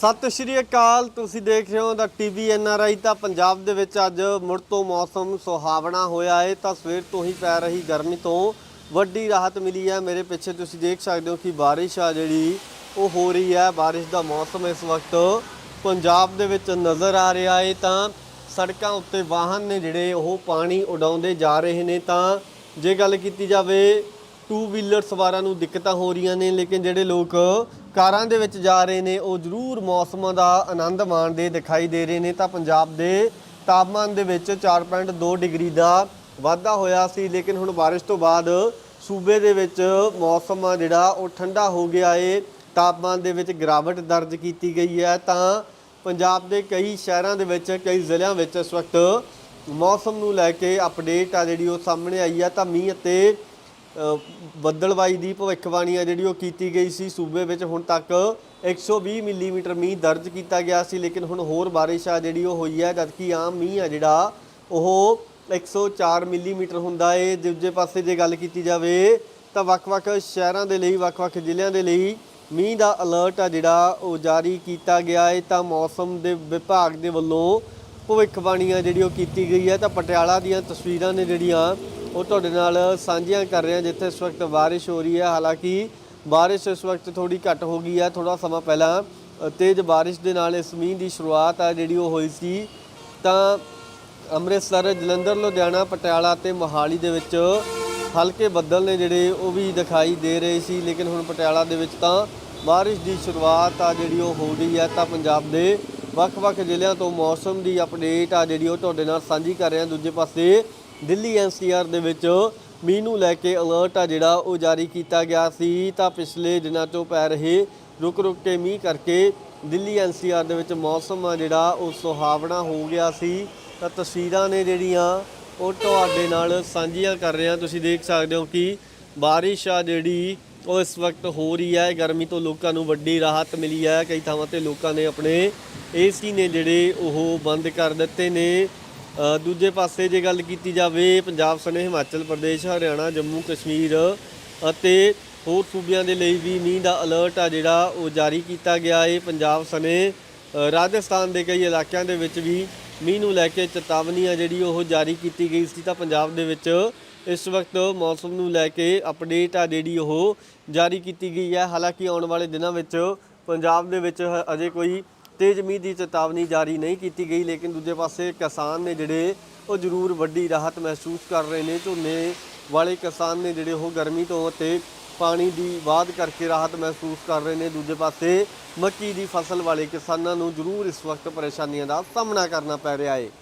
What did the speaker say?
ਸਤਿ ਸ਼੍ਰੀ ਅਕਾਲ, ਤੁਸੀਂ ਦੇਖ ਰਹੇ ਹੋ ਦਾ ਟੀਵੀ ਆਈ ਤਾਂ ਪੰਜਾਬ ਦੇ ਵਿੱਚ ਅੱਜ ਮੁੜ ਤੋਂ ਮੌਸਮ ਸੁਹਾਵਣਾ ਹੋਇਆ ਹੈ ਤਾਂ ਸਵੇਰ ਤੋਂ ਹੀ ਪੈ ਰਹੀ ਗਰਮੀ ਤੋਂ ਵੱਡੀ ਰਾਹਤ ਮਿਲੀ ਹੈ। ਮੇਰੇ ਪਿੱਛੇ ਤੁਸੀਂ ਦੇਖ ਸਕਦੇ ਹੋ ਕਿ ਬਾਰਿਸ਼ ਆ ਜਿਹੜੀ, ਉਹ ਹੋ ਰਹੀ ਹੈ। ਬਾਰਿਸ਼ ਦਾ ਮੌਸਮ ਇਸ ਵਕਤ ਪੰਜਾਬ ਦੇ ਵਿੱਚ ਨਜ਼ਰ ਆ ਰਿਹਾ ਹੈ ਤਾਂ ਸੜਕਾਂ ਉੱਤੇ ਵਾਹਨ ਨੇ ਜਿਹੜੇ ਉਹ ਪਾਣੀ ਉਡਾਉਂਦੇ ਜਾ ਰਹੇ ਨੇ। ਤਾਂ ਜੇ ਗੱਲ ਕੀਤੀ ਜਾਵੇ ਟੂ ਵੀਲਰ ਸਵਾਰਾਂ ਨੂੰ ਦਿੱਕਤਾਂ ਹੋ ਰਹੀਆਂ ਨੇ, ਲੇਕਿਨ ਜਿਹੜੇ ਲੋਕ ਕਾਰਾਂ ਦੇ ਵਿੱਚ ਜਾ ਰਹੇ ਨੇ, ਉਹ ਜ਼ਰੂਰ ਮੌਸਮਾਂ ਦਾ ਆਨੰਦ ਮਾਣਦੇ ਦਿਖਾਈ ਦੇ ਰਹੇ ਨੇ। ਤਾਂ ਪੰਜਾਬ ਦੇ ਤਾਪਮਾਨ ਦੇ ਵਿੱਚ 4.2 ਡਿਗਰੀ ਦਾ ਵਾਧਾ ਹੋਇਆ ਸੀ, ਲੇਕਿਨ ਹੁਣ ਬਾਰਿਸ਼ ਤੋਂ ਬਾਅਦ ਸੂਬੇ ਦੇ ਵਿੱਚ ਮੌਸਮ ਆ ਜਿਹੜਾ, ਉਹ ਠੰਡਾ ਹੋ ਗਿਆ ਏ। ਤਾਪਮਾਨ ਦੇ ਵਿੱਚ ਗਿਰਾਵਟ ਦਰਜ ਕੀਤੀ ਗਈ ਹੈ। ਤਾਂ ਪੰਜਾਬ ਦੇ ਕਈ ਸ਼ਹਿਰਾਂ ਦੇ ਵਿੱਚ, ਕਈ ਜ਼ਿਲ੍ਹਿਆਂ ਵਿੱਚ ਇਸ ਵਕਤ ਮੌਸਮ ਨੂੰ ਲੈ ਕੇ ਅਪਡੇਟ ਆ ਜਿਹੜੀ ਉਹ ਸਾਹਮਣੇ ਆਈ ਆ ਤਾਂ ਮੀਂਹ ਅਤੇ ਬੱਦਲਵਾਈ ਦੀ ਭਵਿੱਖਬਾਣੀ ਆ ਜਿਹੜੀ ਉਹ ਕੀਤੀ ਗਈ ਸੀ ਸੂਬੇ ਵਿੱਚ ਹੁਣ ਤੱਕ 120 ਮਿਲੀਮੀਟਰ ਮੀਂਹ ਦਰਜ ਕੀਤਾ ਗਿਆ ਸੀ, ਲੇਕਿਨ ਹੁਣ ਹੋਰ ਬਾਰਿਸ਼ ਆ ਜਿਹੜੀ ਉਹ ਹੋਈ ਹੈ ਜਦਕਿ ਆਮ ਮੀਂਹ ਆ ਜਿਹੜਾ, ਉਹ 104 ਮਿਲੀਮੀਟਰ ਹੁੰਦਾ ਏ। ਦੂਜੇ ਪਾਸੇ ਜੇ ਗੱਲ ਕੀਤੀ ਜਾਵੇ, ਤਾਂ ਵੱਖ-ਵੱਖ ਸ਼ਹਿਰਾਂ ਦੇ ਲਈ, ਵੱਖ-ਵੱਖ ਜ਼ਿਲ੍ਹਿਆਂ ਦੇ ਲਈ ਮੀਂਹ ਦਾ ਅਲਰਟ ਆ ਜਿਹੜਾ ਉਹ ਜਾਰੀ ਕੀਤਾ ਗਿਆ ਹੈ ਤਾਂ ਮੌਸਮ ਦੇ ਵਿਭਾਗ ਦੇ ਵੱਲੋਂ ਭਵਿੱਖਬਾਣੀ ਆ ਜਿਹੜੀ ਉਹ ਕੀਤੀ ਗਈ ਹੈ ਤਾਂ ਪਟਿਆਲਾ ਦੀਆਂ ਤਸਵੀਰਾਂ ਨੇ ਜਿਹੜੀਆਂ ਉਹ ਤੁਹਾਡੇ ਨਾਲ ਸਾਂਝੀਆਂ ਕਰ ਰਹੇ ਹਾਂ ਜਿੱਥੇ ਇਸ ਵਕਤ ਬਾਰਿਸ਼ ਹੋ ਰਹੀ ਹੈ। ਹਾਲਾਂਕਿ ਬਾਰਿਸ਼ ਇਸ ਵਕਤ ਥੋੜੀ ਘੱਟ ਹੋ ਗਈ ਹੈ। ਥੋੜਾ ਸਮਾਂ ਪਹਿਲਾਂ ਅ, ਤੇਜ਼ ਬਾਰਿਸ਼ ਦੇ ਨਾਲ ਇਸ ਮੀਂਹ ਦੀ ਸ਼ੁਰੂਆਤ ਆ ਜਿਹੜੀ ਉਹ ਹੋਈ ਸੀ। ਤਾਂ ਅੰਮ੍ਰਿਤਸਰ ਜਲੰਧਰ ਲੁਧਿਆਣਾ ਪਟਿਆਲਾ ਤੇ ਮੋਹਾਲੀ ਦੇ ਵਿੱਚ ਹਲਕੇ ਬੱਦਲ ਨੇ ਜਿਹੜੇ ਉਹ ਵੀ ਦਿਖਾਈ ਦੇ ਰਹੇ ਸੀ। ਲੇਕਿਨ ਹੁਣ ਪਟਿਆਲਾ ਦੇ ਵਿੱਚ ਤਾਂ ਬਾਰਿਸ਼ ਦੀ ਸ਼ੁਰੂਆਤ ਆ ਜਿਹੜੀ ਉਹ ਹੋ ਗਈ ਹੈ। ਤਾਂ ਪੰਜਾਬ ਦੇ ਵੱਖ-ਵੱਖ ਜ਼ਿਲ੍ਹਿਆਂ ਤੋਂ ਮੌਸਮ ਦੀ ਅਪਡੇਟ ਆ ਜਿਹੜੀ ਉਹ ਤੁਹਾਡੇ ਨਾਲ ਸਾਂਝੀ ਕਰ ਰਹੇ ਹਾਂ। ਦੂਜੇ ਪਾਸੇ ਦਿੱਲੀ ਐਨਸੀਆਰ ਦੇ ਵਿੱਚ ਮੀਂਹ ਨੂੰ ਲੈ ਕੇ ਅਲਰਟ ਆ ਜਿਹੜਾ ਉਹ ਜਾਰੀ ਕੀਤਾ ਗਿਆ ਸੀ। ਤਾਂ ਪਿਛਲੇ ਦਿਨਾਂ ਤੋਂ ਪੈ ਰਹੇ ਰੁਕ-ਰੁਕ ਕੇ ਮੀਂਹ ਕਰਕੇ ਦਿੱਲੀ ਐਨਸੀਆਰ ਦੇ ਵਿੱਚ ਮੌਸਮ ਆ ਜਿਹੜਾ ਉਹ ਸੁਹਾਵਣਾ ਹੋ ਗਿਆ ਸੀ। ਤਾਂ ਤਸਵੀਰਾਂ ਨੇ ਜਿਹੜੀਆਂ ਉਹ ਤੁਹਾਡੇ ਨਾਲ ਸਾਂਝੀਆਂ ਕਰ ਰਹੇ। ਹਾਂ ਤੁਸੀਂ ਦੇਖ ਸਕਦੇ ਹੋ ਕਿ ਬਾਰਿਸ਼ ਆ ਜਿਹੜੀ ਉਹ ਇਸ ਵਕਤ ਹੋ ਰਹੀ ਹੈ। ਗਰਮੀ ਤੋਂ ਲੋਕਾਂ ਨੂੰ ਵੱਡੀ ਰਾਹਤ ਮਿਲੀ ਹੈ। ਕਈ ਥਾਵਾਂ ਤੇ ਲੋਕਾਂ ਨੇ ਆਪਣੇ ਏਸੀ ਨੇ ਜਿਹੜੇ ਉਹ ਬੰਦ ਕਰ ਦਿੱਤੇ ਨੇ। ਦੂਜੇ ਪਾਸੇ ਜੇ ਗੱਲ ਕੀਤੀ ਜਾਵੇ ਪੰਜਾਬ ਸਣੇ ਹਿਮਾਚਲ ਪ੍ਰਦੇਸ਼, ਹਰਿਆਣਾ, ਜੰਮੂ, ਕਸ਼ਮੀਰ ਅਤੇ ਹੋਰ ਸੂਬਿਆਂ ਦੇ ਲਈ ਵੀ ਮੀਂਹ ਦਾ ਅਲਰਟ ਆ ਜਿਹੜਾ ਉਹ ਜਾਰੀ ਕੀਤਾ ਗਿਆ ਹੈ ਪੰਜਾਬ ਸਣੇ ਰਾਜਸਥਾਨ ਦੇ ਕਈ ਇਲਾਕਿਆਂ ਦੇ ਵਿੱਚ ਵੀ ਮੀਂਹ ਨੂੰ ਲੈ ਕੇ ਚੇਤਾਵਨੀ ਆ ਜਿਹੜੀ ਉਹ ਜਾਰੀ ਕੀਤੀ ਗਈ ਸੀ ਤਾਂ ਪੰਜਾਬ ਦੇ ਵਿੱਚ ਇਸ ਵਕਤ ਮੌਸਮ ਨੂੰ ਲੈ ਕੇ ਅਪਡੇਟ ਆ ਜਿਹੜੀ ਉਹ ਜਾਰੀ ਕੀਤੀ ਗਈ ਹੈ। ਹਾਲਾਂਕਿ ਆਉਣ ਵਾਲੇ ਦਿਨਾਂ ਵਿੱਚ ਪੰਜਾਬ ਦੇ ਵਿੱਚ ਹ- ਅਜੇ ਕੋਈ ਤੇਜ਼ ਮੀਂਹ ਦੀ ਚੇਤਾਵਨੀ ਜਾਰੀ ਨਹੀਂ ਕੀਤੀ ਗਈ, ਲੇਕਿਨ ਦੂਜੇ ਪਾਸੇ ਕਿਸਾਨ ਨੇ ਜਿਹੜੇ ਉਹ ਜ਼ਰੂਰ ਵੱਡੀ ਰਾਹਤ ਮਹਿਸੂਸ ਕਰ ਰਹੇ ਨੇ। ਝੋਨੇ ਵਾਲੇ ਕਿਸਾਨ ਨੇ ਜਿਹੜੇ ਉਹ ਗਰਮੀ ਤੋਂ ਅਤੇ ਪਾਣੀ ਦੀ ਵਾਧ ਕਰਕੇ ਰਾਹਤ ਮਹਿਸੂਸ ਕਰ ਰਹੇ ਨੇ। ਦੂਜੇ ਪਾਸੇ ਮੱਕੀ ਦੀ ਫਸਲ ਵਾਲੇ ਕਿਸਾਨਾਂ ਨੂੰ ਜ਼ਰੂਰ ਇਸ ਵਕਤ ਪਰੇਸ਼ਾਨੀਆਂ ਦਾ ਸਾਹਮਣਾ ਕਰਨਾ ਪੈ ਰਿਹਾ ਹੈ।